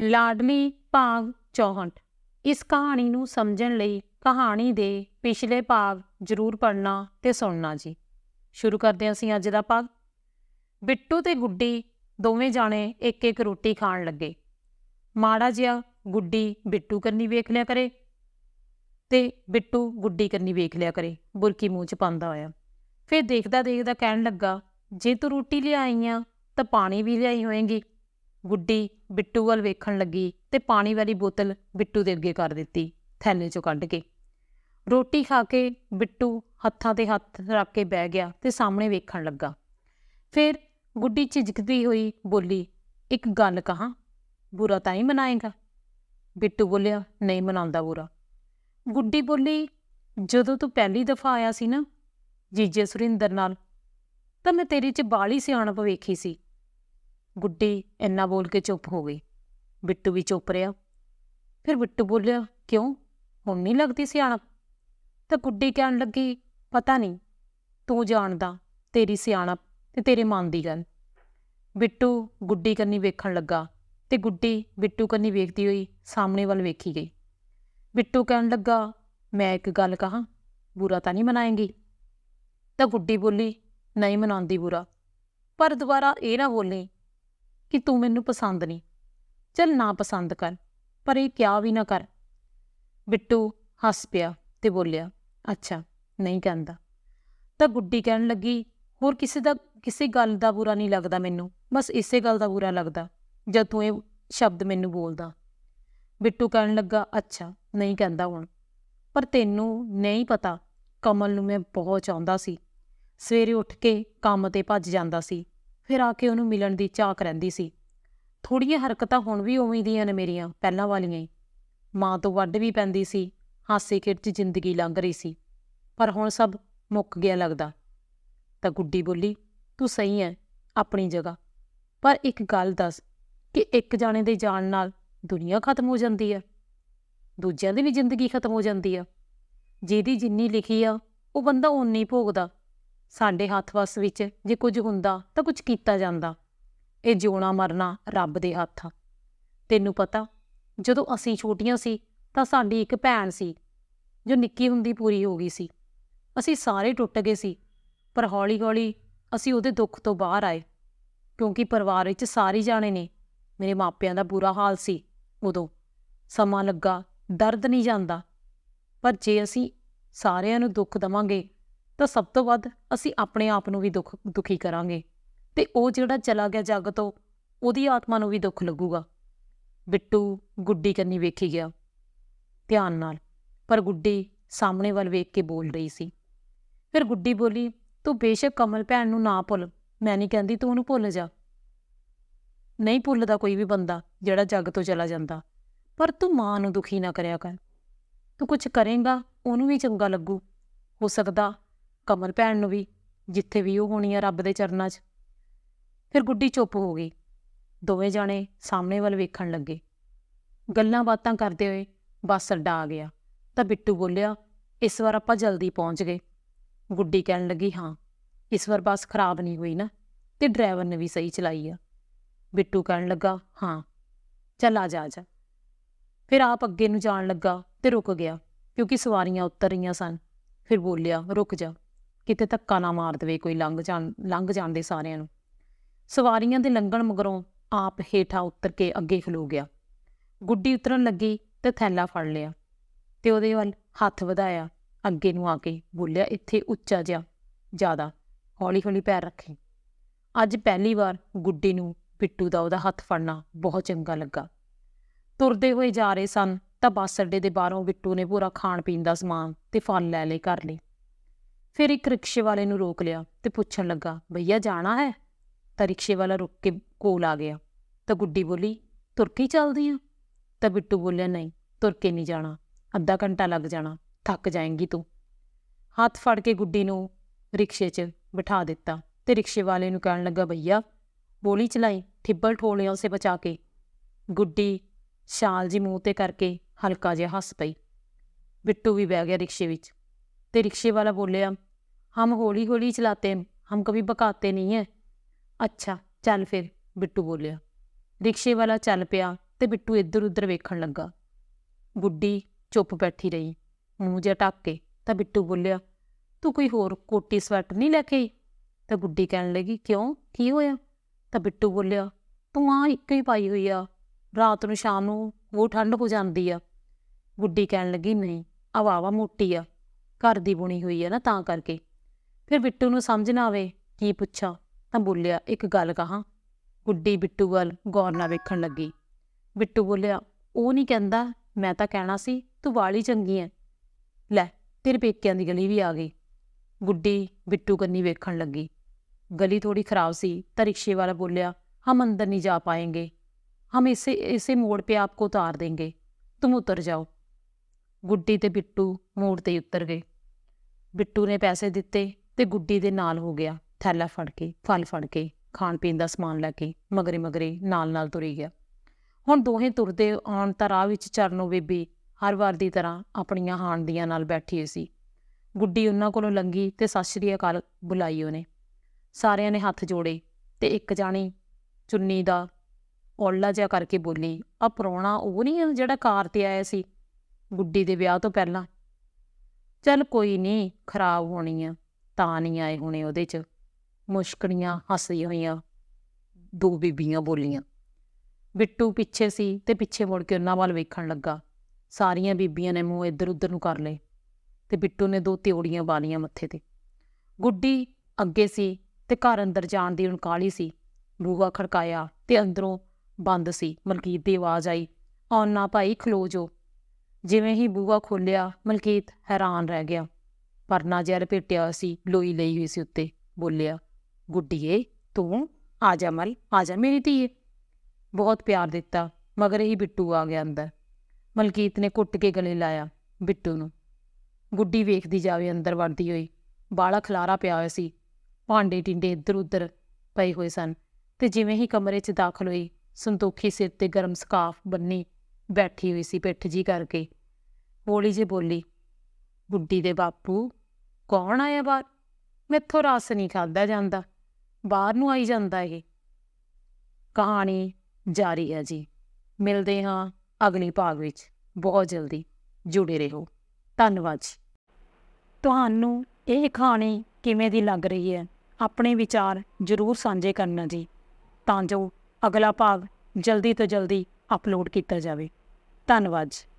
ਲਾਡਲੀ ਭਾਗ 64 ਇਸ ਕਹਾਣੀ ਨੂੰ ਸਮਝਣ ਲਈ ਕਹਾਣੀ ਦੇ ਪਿਛਲੇ ਭਾਗ ਜ਼ਰੂਰ ਪੜ੍ਹਨਾ ਤੇ ਸੁਣਨਾ ਜੀ। ਸ਼ੁਰੂ ਕਰਦੇ ਹਾਂ ਅਸੀਂ ਅੱਜ ਦਾ ਭਾਗ। ਬਿੱਟੂ ਤੇ ਗੁੱਡੀ ਦੋਵੇਂ ਜਾਣੇ ਇੱਕ ਇੱਕ ਰੋਟੀ ਖਾਣ ਲੱਗੇ। ਮਾੜਾ ਜਿਹਾ ਗੁੱਡੀ ਬਿੱਟੂ ਕੰਨੀ ਵੇਖ ਲਿਆ ਕਰੇ ਤੇ ਬਿੱਟੂ ਗੁੱਡੀ ਕੰਨੀ ਵੇਖ ਲਿਆ ਕਰੇ, ਬੁਰਕੀ ਮੂੰਹ ਚ ਪਾਉਂਦਾ ਹੋਇਆ। ਫਿਰ ਦੇਖਦਾ ਦੇਖਦਾ ਕਹਿਣ ਲੱਗਾ, ਜੇ ਤੂੰ ਰੋਟੀ ਲਿਆਈ ਆ ਤਾਂ ਪਾਣੀ ਵੀ ਲਿਆਈ ਹੋਏਗੀ। ਗੁੱਡੀ ਬਿੱਟੂ ਵੱਲ ਵੇਖਣ ਲੱਗੀ ਤੇ ਪਾਣੀ ਵਾਲੀ ਬੋਤਲ ਬਿੱਟੂ ਦੇ ਅੱਗੇ ਕਰ ਦਿੱਤੀ, ਥੈਲੇ ਚੋਂ ਕੱਢ ਕੇ। ਰੋਟੀ ਖਾ ਕੇ ਬਿੱਟੂ ਹੱਥਾਂ ਤੇ ਹੱਥ ਰੱਖ ਕੇ ਬਹਿ ਗਿਆ ਤੇ ਸਾਹਮਣੇ ਵੇਖਣ ਲੱਗਾ। ਫਿਰ ਗੁੱਡੀ ਝਿਜਕਦੀ ਹੋਈ ਬੋਲੀ, ਇੱਕ ਗੱਲ ਕਹਾਂ, ਬੁਰਾ ਤਾਂ ਹੀ ਮਨਾਏਗਾ? ਬਿੱਟੂ ਬੋਲਿਆ, ਨਹੀਂ ਮਨਾਉਂਦਾ ਬੁਰਾ। ਗੁੱਡੀ ਬੋਲੀ, ਜਦੋਂ ਤੂੰ ਪਹਿਲੀ ਦਫਾ ਆਇਆ ਸੀ ਨਾ ਜੀਜੇ ਸੁਰਿੰਦਰ ਨਾਲ, ਤਾਂ ਮੈਂ ਤੇਰੇ 'ਚ ਬਾਲੀ ਸਿਆਣਪ ਵੇਖੀ ਸੀ। ਗੁੱਡੀ ਇੰਨਾ ਬੋਲ ਕੇ ਚੁੱਪ ਹੋ ਗਈ। ਬਿੱਟੂ ਵੀ ਚੁੱਪ ਰਿਹਾ। ਫਿਰ ਬਿੱਟੂ ਬੋਲਿਆ, ਕਿਉਂ? ਹੁਣ ਨਹੀਂ ਲੱਗਦੀ ਸਿਆਣਪ? ਤਾਂ ਗੁੱਡੀ ਕਹਿਣ ਲੱਗੀ, ਪਤਾ ਨਹੀਂ, ਤੂੰ ਜਾਣਦਾ ਤੇਰੀ ਸਿਆਣਪ ਤੇ ਤੇਰੇ ਮਨ ਦੀ ਗੱਲ। ਬਿੱਟੂ ਗੁੱਡੀ ਕੰਨੀ ਵੇਖਣ ਲੱਗਾ ਤੇ ਗੁੱਡੀ ਬਿੱਟੂ ਕੰਨੀ ਵੇਖਦੀ ਹੋਈ ਸਾਹਮਣੇ ਵੱਲ ਵੇਖੀ ਗਈ। ਬਿੱਟੂ ਕਹਿਣ ਲੱਗਾ, ਮੈਂ ਇੱਕ ਗੱਲ ਕਹਾਂ, ਬੁਰਾ ਤਾਂ ਨਹੀਂ ਮਨਾਏਂਗੀ? ਤਾਂ ਗੁੱਡੀ ਬੋਲੀ, ਨਹੀਂ ਮਨਾਉਂਦੀ ਬੁਰਾ, ਪਰ ਦੁਬਾਰਾ ਇਹ ਨਾ ਬੋਲੀ ਕਿ ਤੂੰ ਮੈਨੂੰ ਪਸੰਦ ਨਹੀਂ। ਚੱਲ ਨਾ ਪਸੰਦ ਕਰ, ਪਰ ਇਹ ਕਿਆ ਵੀ ਨਾ ਕਰ। ਬਿੱਟੂ ਹੱਸ ਪਿਆ ਤੇ ਬੋਲਿਆ, ਅੱਛਾ, ਨਹੀਂ ਕਹਿੰਦਾ। ਤਾਂ ਗੁੱਡੀ ਕਹਿਣ ਲੱਗੀ, ਹੋਰ ਕਿਸੇ ਦਾ, ਕਿਸੇ ਗੱਲ ਦਾ ਬੁਰਾ ਨਹੀਂ ਲੱਗਦਾ ਮੈਨੂੰ। ਬਸ ਇਸੇ ਗੱਲ ਦਾ ਬੁਰਾ ਲੱਗਦਾ ਜਦ ਤੂੰ ਇਹ ਸ਼ਬਦ ਮੈਨੂੰ ਬੋਲਦਾ। ਬਿੱਟੂ ਕਹਿਣ ਲੱਗਾ, ਅੱਛਾ, ਨਹੀਂ ਕਹਿੰਦਾ ਹੁਣ। ਪਰ ਤੈਨੂੰ ਨਹੀਂ ਪਤਾ, ਕਮਲ ਨੂੰ ਮੈਂ ਬਹੁਤ ਚਾਹੁੰਦਾ ਸੀ। ਸਵੇਰੇ ਉੱਠ ਕੇ ਕੰਮ ਤੇ ਭੱਜ ਜਾਂਦਾ ਸੀ। ਫਿਰ ਆ ਕੇ ਉਹਨੂੰ ਮਿਲਣ ਦੀ ਝਾਕ ਰਹਿੰਦੀ ਸੀ। ਥੋੜੀਆਂ ਹਰਕਤਾਂ ਹੁਣ ਵੀ ਉਵੇਂ ਦੀਆਂ ਨੇ ਮੇਰੀਆਂ, ਪਹਿਲਾਂ ਵਾਲੀਆਂ ਹੀ ਮਾਂ ਤੋਂ ਵੱਢ ਵੀ ਪੈਂਦੀ ਸੀ, ਹਾਸੇ ਖੇਡ 'ਚ ਜ਼ਿੰਦਗੀ ਲੰਘ ਰਹੀ ਸੀ। ਪਰ ਹੁਣ ਸਭ ਮੁੱਕ ਗਿਆ ਲੱਗਦਾ। ਤਾਂ ਗੁੱਡੀ ਬੋਲੀ, ਤੂੰ ਸਹੀ ਹੈ ਆਪਣੀ ਜਗ੍ਹਾ। ਪਰ ਇੱਕ ਗੱਲ ਦੱਸ, ਕਿ ਇੱਕ ਜਾਣੇ ਦੇ ਜਾਣ ਨਾਲ ਦੁਨੀਆ ਖਤਮ ਹੋ ਜਾਂਦੀ ਹੈ ਦੂਜਿਆਂ ਦੀ ਵੀ ਜ਼ਿੰਦਗੀ ਖਤਮ ਹੋ ਜਾਂਦੀ ਆ? ਜਿਹਦੀ ਜਿੰਨੀ ਲਿਖੀ ਆ, ਉਹ ਬੰਦਾ ਉਨੀ ਭੋਗਦਾ। ਸਾਡੇ ਹੱਥ ਵਸ ਵਿੱਚ ਜੇ ਕੁਝ ਹੁੰਦਾ ਤਾਂ ਕੁਝ ਕੀਤਾ ਜਾਂਦਾ। ਇਹ ਜਿਉਣਾ ਮਰਨਾ ਰੱਬ ਦੇ ਹੱਥ ਆ। ਤੈਨੂੰ ਪਤਾ, ਜਦੋਂ ਅਸੀਂ ਛੋਟੀਆਂ ਸੀ ਤਾਂ ਸਾਡੀ ਇੱਕ ਭੈਣ ਸੀ, ਜੋ ਨਿੱਕੀ ਹੁੰਦੀ ਪੂਰੀ ਹੋ ਗਈ ਸੀ। ਅਸੀਂ ਸਾਰੇ ਟੁੱਟ ਗਏ ਸੀ, ਪਰ ਹੌਲੀ-ਹੌਲੀ ਅਸੀਂ ਉਹਦੇ ਦੁੱਖ ਤੋਂ ਬਾਹਰ ਆਏ, ਕਿਉਂਕਿ ਪਰਿਵਾਰ ਵਿੱਚ ਸਾਰੇ ਜਾਣੇ ਨੇ, ਮੇਰੇ ਮਾਪਿਆਂ ਦਾ ਬੁਰਾ ਹਾਲ ਸੀ ਉਦੋਂ। ਸਮਾਂ ਲੱਗਾ, ਦਰਦ ਨਹੀਂ ਜਾਂਦਾ, ਪਰ ਜੇ ਅਸੀਂ ਸਾਰਿਆਂ ਨੂੰ ਦੁੱਖ ਦਵਾਂਗੇ ਤਾਂ ਸਭ ਤੋਂ ਵੱਧ ਅਸੀਂ ਆਪਣੇ ਆਪ ਨੂੰ ਵੀ ਦੁੱਖ, ਦੁਖੀ ਕਰਾਂਗੇ। ਤੇ ਉਹ ਜਿਹੜਾ ਚਲਾ ਗਿਆ ਜੱਗ ਤੋਂ ਉਹਦੀ ਆਤਮਾ ਨੂੰ ਵੀ ਦੁੱਖ ਲੱਗੂਗਾ। ਬਿੱਟੂ ਗੁੱਡੀ ਕੰਨੀ ਵੇਖੀ ਗਿਆ, ਧਿਆਨ ਨਾਲ। ਪਰ ਗੁੱਡੀ ਸਾਹਮਣੇ ਵੱਲ ਵੇਖ ਕੇ ਬੋਲ ਰਹੀ ਸੀ। ਫਿਰ ਗੁੱਡੀ ਬੋਲੀ, ਤੂੰ ਬੇਸ਼ੱਕ ਕਮਲ ਭੈਣ ਨੂੰ ਨਾ ਭੁੱਲ। ਮੈਂ ਨਹੀਂ ਕਹਿੰਦੀ ਤੂੰ ਉਹਨੂੰ ਭੁੱਲ ਜਾ। ਨਹੀਂ ਭੁੱਲਦਾ ਕੋਈ ਵੀ ਬੰਦਾ ਜਿਹੜਾ ਜੱਗ ਤੋਂ ਚਲਾ ਜਾਂਦਾ। ਪਰ ਤੂੰ ਮਾਂ ਨੂੰ ਦੁਖੀ ਨਾ ਕਰਿਆ ਕਰ। ਤੂੰ ਕੁਝ ਕਰੇਂਗਾ, ਉਹਨੂੰ ਵੀ ਚੰਗਾ ਲੱਗੂ। ਹੋ ਸਕਦਾ ਕਮਲ ਭੈਣ ਨੂੰ ਵੀ, ਜਿੱਥੇ ਵੀ ਉਹ ਹੋਣੀ ਆ ਰੱਬ ਦੇ ਚਰਨਾਂ 'ਚ। ਫਿਰ ਗੁੱਡੀ ਚੁੱਪ ਹੋ ਗਈ। ਦੋਵੇਂ ਜਾਣੇ ਸਾਹਮਣੇ ਵੱਲ ਵੇਖਣ ਲੱਗੇ। ਗੱਲਾਂ ਬਾਤਾਂ ਕਰਦੇ ਹੋਏ ਬੱਸ ਅੱਡਾ ਆ ਗਿਆ। ਤਾਂ ਬਿੱਟੂ ਬੋਲਿਆ, ਇਸ ਵਾਰ ਆਪਾਂ ਜਲਦੀ ਪਹੁੰਚ ਗਏ। ਗੁੱਡੀ ਕਹਿਣ ਲੱਗੀ, ਹਾਂ, ਇਸ ਵਾਰ ਬੱਸ ਖਰਾਬ ਨਹੀਂ ਹੋਈ ਨਾ, ਤੇ ਡਰਾਈਵਰ ਨੇ ਵੀ ਸਹੀ ਚਲਾਈ ਆ। ਬਿੱਟੂ ਕਹਿਣ ਲੱਗਾ, ਹਾਂ, ਚੱਲ ਆ ਜਾ ਆ ਜਾ। ਫਿਰ ਆਪ ਅੱਗੇ ਨੂੰ ਜਾਣ ਲੱਗਾ ਤੇ ਰੁਕ ਗਿਆ, ਕਿਉਂਕਿ ਸਵਾਰੀਆਂ ਉਤਰ ਰਹੀਆਂ ਸਨ। ਫਿਰ ਬੋਲਿਆ, ਰੁਕ ਜਾ। ਕਿਤੇ ਧੱਕਾ ਨਾ ਮਾਰ ਦੇਵੇ ਕੋਈ ਲੰਘ ਜਾਣ, ਲੰਘ ਜਾਂਦੇ ਸਾਰਿਆਂ ਨੂੰ। ਸਵਾਰੀਆਂ ਦੇ ਲੰਘਣ ਮਗਰੋਂ ਆਪ ਹੇਠਾਂ ਉਤਰ ਕੇ ਅੱਗੇ ਖਲੋ ਗਿਆ। ਗੁੱਡੀ ਉਤਰਨ ਲੱਗੀ ਤੇ ਥੈਲਾ ਫੜ ਲਿਆ ਤੇ ਉਹਦੇ ਵੱਲ ਹੱਥ ਵਧਾਇਆ। ਅੱਗੇ ਨੂੰ ਆ ਕੇ ਬੋਲਿਆ, ਇੱਥੇ ਉੱਚਾ ਜਿਹਾ, ਜ਼ਿਆਦਾ ਹੌਲੀ ਹੌਲੀ ਪੈਰ ਰੱਖੀ। ਅੱਜ ਪਹਿਲੀ ਵਾਰ ਗੁੱਡੀ ਨੂੰ ਬਿੱਟੂ ਦਾ ਉਹਦਾ ਹੱਥ ਫੜਨਾ ਬਹੁਤ ਚੰਗਾ ਲੱਗਾ। ਤੁਰਦੇ ਹੋਏ ਜਾ ਰਹੇ ਸਨ ਤਾਂ ਬੱਸ ਅੱਡੇ ਦੇ ਬਾਹਰੋਂ ਬਿੱਟੂ ਨੇ ਪੂਰਾ ਖਾਣ ਪੀਣ ਦਾ ਸਮਾਨ ਤੇ ਫਲ ਲੈ ਲਏ ਘਰ ਲਈ। ਫਿਰ ਇੱਕ ਰਿਕਸ਼ੇ ਵਾਲੇ ਨੂੰ ਰੋਕ ਲਿਆ ਤੇ ਪੁੱਛਣ ਲੱਗਾ, ਭਈਆ, ਜਾਣਾ ਹੈ? ਤਾਂ ਰਿਕਸ਼ੇ ਵਾਲਾ ਰੁਕ ਕੇ ਕੋਲ ਆ ਗਿਆ। ਤਾਂ ਗੁੱਡੀ ਬੋਲੀ, ਤੁਰ ਕੇ ਚੱਲਦੀ ਆ? ਤਾਂ ਬਿੱਟੂ ਬੋਲਿਆ, ਨਹੀਂ, ਤੁਰ ਕੇ ਨਹੀਂ ਜਾਣਾ। ਅੱਧਾ ਘੰਟਾ ਲੱਗ ਜਾਣਾ। ਥੱਕ ਜਾਏਂਗੀ ਤੂੰ। ਹੱਥ ਫੜ ਕੇ ਗੁੱਡੀ ਨੂੰ ਰਿਕਸ਼ੇ 'ਚ ਬਿਠਾ ਦਿੱਤਾ ਤੇ ਰਿਕਸ਼ੇ ਵਾਲੇ ਨੂੰ ਕਹਿਣ ਲੱਗਾ, ਭਈਆ, ਬੋਲੀ ਚਲਾਈ ਠਿੱਬਲ ਠੋਲਿਆ ਉਸੇ ਬਚਾ ਕੇ। ਗੁੱਡੀ ਸ਼ਾਲ ਜੀ ਮੂੰਹ ਤੇ ਕਰਕੇ ਹਲਕਾ ਜਿਹਾ ਹੱਸ ਪਈ। ਬਿੱਟੂ ਵੀ ਬਹਿ ਗਿਆ ਰਿਕਸ਼ੇ ਵਿੱਚ ਤੇ ਰਿਕਸ਼ੇ ਵਾਲਾ ਬੋਲਿਆ ਹਮ ਹੌਲੀ ਹੌਲੀ ਚਲਾਤੇ हैं हम कभी बकाते नहीं है अच्छा ਚੱਲ ਫਿਰ ਬਿੱਟੂ ਬੋਲਿਆ ਰਿਕਸ਼ੇ ਵਾਲਾ ਚੱਲ ਪਿਆ ਤੇ ਬਿੱਟੂ ਇੱਧਰ ਉੱਧਰ ਵੇਖਣ ਲੱਗਾ ਗੁੱਡੀ ਚੁੱਪ ਬੈਠੀ ਰਹੀ ਮੂੰਹ ਜਿਹਾ ਢੱਕ ਕੇ ਤਾਂ ਬਿੱਟੂ ਬੋਲਿਆ ਤੂੰ ਕੋਈ ਹੋਰ ਕੋਟੀ ਸਵੈਟਰ ਨਹੀਂ ਲੈ ਕੇ ਆਈ ਤਾਂ ਗੁੱਡੀ ਕਹਿਣ ਲੱਗੀ ਕਿਉਂ ਕੀ ਹੋਇਆ ਤਾਂ ਬਿੱਟੂ ਬੋਲਿਆ ਤੂੰ ਆ ਇੱਕ ਹੀ ਪਾਈ ਹੋਈ ਆ ਰਾਤ ਨੂੰ ਸ਼ਾਮ ਨੂੰ ਉਹ ਠੰਡ ਹੋ ਜਾਂਦੀ ਆ ਗੁੱਡੀ ਕਹਿਣ ਲੱਗੀ ਨਹੀਂ ਆ ਵਾਵਾ ਮੋਟੀ ਆ ਘਰ ਦੀ ਬੁਣੀ ਹੋਈ ਆ ਨਾ ਤਾਂ ਕਰਕੇ ਫਿਰ ਬਿੱਟੂ ਨੂੰ ਸਮਝ ਨਾ ਆਵੇ ਕੀ ਪੁੱਛਾਂ ਤਾਂ ਬੋਲਿਆ ਇੱਕ ਗੱਲ ਕਹਾਂ ਗੁੱਡੀ ਬਿੱਟੂ ਵੱਲ ਗੌਰ ਨਾਲ ਵੇਖਣ ਲੱਗੀ ਬਿੱਟੂ ਬੋਲਿਆ ਉਹ ਨਹੀਂ ਕਹਿੰਦਾ ਮੈਂ ਤਾਂ ਕਹਿਣਾ ਸੀ ਤੂੰ ਵਾਲੀ ਚੰਗੀ ਐ ਲੈ ਤੇਰੇ ਪੇਕਿਆਂ ਦੀ ਗਲੀ ਵੀ ਆ ਗਈ ਗੁੱਡੀ ਬਿੱਟੂ ਕੰਨੀ ਵੇਖਣ ਲੱਗੀ ਗਲੀ ਥੋੜੀ ਖਰਾਬ ਸੀ ਤਾਂ ਰਿਕਸ਼ੇ ਵਾਲਾ ਬੋਲਿਆ हम अंदर नहीं जा पाएंगे हम इसे इसे मोड़ पे आपको उतार देंगे तुम उतर जाओ ਗੁੱਡੀ ਤੇ ਬਿੱਟੂ ਮੋੜ ਤੇ ਹੀ ਉਤਰ ਗਏ ਬਿੱਟੂ ਨੇ ਪੈਸੇ ਦਿੱਤੇ ਤੇ ਗੁੱਡੀ ਦੇ ਨਾਲ ਹੋ ਗਿਆ, ਥੈਲਾ ਫੜ ਕੇ, ਫਲ ਫੜ ਕੇ, ਖਾਣ ਪੀਣ ਦਾ ਸਮਾਨ ਲੈ ਕੇ, ਮਗਰੇ ਮਗਰੇ ਨਾਲ ਨਾਲ ਤੁਰੀ ਗਿਆ। ਹੁਣ ਦੋਹੇ ਤੁਰਦੇ ਆਉਣ ਤਾਂ ਰਾਹ ਵਿੱਚ ਚਰਨੋ ਬੀਬੀ ਹਰ ਵਾਰ ਦੀ ਤਰ੍ਹਾਂ ਆਪਣੀਆਂ ਹਾਣ ਦੀਆਂ ਨਾਲ ਬੈਠੀ ਸੀ। ਗੁੱਡੀ ਉਹਨਾਂ ਕੋਲੋਂ ਲੰਗੀ ਤੇ ਸਤਿ ਸ਼੍ਰੀ ਅਕਾਲ ਬੁਲਾਈ ਉਹਨੇ। ਸਾਰਿਆਂ ਨੇ ਹੱਥ ਜੋੜੇ ਤੇ ਇੱਕ ਜਾਣੀ ਚੁੰਨੀ ਦਾ ਔਲਾ ਜਿਹਾ ਕਰਕੇ ਬੋਲੀ ਆ ਪ੍ਰਾਹੁਣਾ ਉਹ ਨਹੀਂ ਆ ਜਿਹੜਾ ਕਾਰ ਤੇ ਆਇਆ ਸੀ? ਗੁੱਡੀ ਦੇ ਵਿਆਹ ਤੋਂ ਪਹਿਲਾਂ। ਚੱਲ ਕੋਈ ਨਹੀਂ ਖਰਾਬ ਹੋਣੀ ਆ। ਤਾਂ ਨਹੀਂ ਆਏ ਹੋਣੇ ਉਹਦੇ 'ਚ। ਮੁਸ਼ਕੜੀਆਂ ਹੱਸੀ ਹੋਈਆਂ, ਦੋ ਬੀਬੀਆਂ ਬੋਲੀਆਂ। ਬਿੱਟੂ ਪਿੱਛੇ ਸੀ ਤੇ ਪਿੱਛੇ ਮੁੜ ਕੇ ਉਹਨਾਂ ਵੱਲ ਵੇਖਣ ਲੱਗਾ। ਸਾਰੀਆਂ ਬੀਬੀਆਂ ਨੇ ਮੂੰਹ ਇੱਧਰ ਉੱਧਰ ਨੂੰ ਕਰ ਲਏ ਤੇ ਬਿੱਟੂ ਨੇ ਦੋ ਤਿਉੜੀਆਂ ਵਾਲੀਆਂ ਮੱਥੇ ਤੇ। ਗੁੱਡੀ ਅੱਗੇ ਸੀ ਤੇ ਘਰ ਅੰਦਰ ਜਾਣ ਦੀ ਹੁਣ ਕਾਹਲੀ ਸੀ। ਬੂਹਾ ਖੜਕਾਇਆ ਤੇ ਅੰਦਰੋਂ ਬੰਦ ਸੀ। ਮਲਕੀਤ ਦੀ ਆਵਾਜ਼ ਆਈ, ਆਉਣਾ ਭਾਈ, ਖਲੋ ਜੋ ਜਿਵੇਂ ਹੀ ਬੂਹਾ ਖੋਲਿਆ ਮਲਕੀਤ ਹੈਰਾਨ ਰਹਿ ਗਿਆ। ਪਰਨਾ ਜਿਹਾ ਲਪੇਟਿਆ ਸੀ, ਲੋਈ ਲਈ ਹੋਈ ਸੀ ਉੱਤੇ, ਬੋਲਿਆ, ਗੁੱਡੀਏ, ਤੂੰ ਆ ਜਾ ਮਲ, ਆ ਜਾ ਮੇਰੀ ਧੀਏ। ਬਹੁਤ ਪਿਆਰ ਦਿੱਤਾ, ਮਗਰ ਹੀ ਬਿੱਟੂ ਆ ਗਿਆ ਅੰਦਰ। ਮਲਕੀਤ ਨੇ ਕੁੱਟ ਕੇ ਗਲੇ ਲਾਇਆ ਬਿੱਟੂ ਨੂੰ। ਗੁੱਡੀ ਵੇਖਦੀ ਜਾਵੇ ਅੰਦਰ ਵੜਦੀ ਹੋਈ ਬਾਲਾ ਖਲਾਰਾ ਪਿਆ ਹੋਇਆ ਸੀ। ਭਾਂਡੇ ਟਿੰਡੇ ਇੱਧਰ ਉੱਧਰ ਪਏ ਹੋਏ ਸਨ ਤੇ ਜਿਵੇਂ ਹੀ ਕਮਰੇ 'ਚ ਦਾਖਲ ਹੋਈ, ਸੰਤੋਖੀ ਸਿਰ ਤੇ ਗਰਮ ਸਕਾਫ ਬੰਨੀ ਬੈਠੀ ਹੋਈ ਸੀ ਪਿੱਠ ਜੀ ਕਰਕੇ। ਬੋਲੀ ਜੇ ਬੋਲੀ ਗੁੱਡੀ ਦੇ ਬਾਪੂ, ਕੌਣ ਆਇਆ ਬਾਹਰ? ਮੈਥੋਂ ਰਸ ਨਹੀਂ ਖਾਦਾ ਜਾਂਦਾ। ਬਾਹਰ ਨੂੰ ਆਈ ਜਾਂਦਾ ਇਹ। ਕਹਾਣੀ ਜਾਰੀ ਹੈ ਜੀ। ਮਿਲਦੇ ਹਾਂ ਅਗਲੀ ਭਾਗ ਵਿੱਚ। ਬਹੁਤ ਜਲਦੀ ਜੁੜੇ ਰਹੋ। ਧੰਨਵਾਦ ਜੀ। ਤੁਹਾਨੂੰ ਇਹ ਕਹਾਣੀ ਕਿਵੇਂ ਦੀ ਲੱਗ ਰਹੀ ਹੈ? ਆਪਣੇ ਵਿਚਾਰ ਜ਼ਰੂਰ ਸਾਂਝੇ ਕਰਨਾ ਜੀ। ਤਾਂ ਜੋ ਅਗਲਾ ਭਾਗ ਜਲਦੀ ਤੋਂ ਜਲਦੀ ਅਪਲੋਡ ਕੀਤਾ ਜਾਵੇ। ਧੰਨਵਾਦ ਜੀ।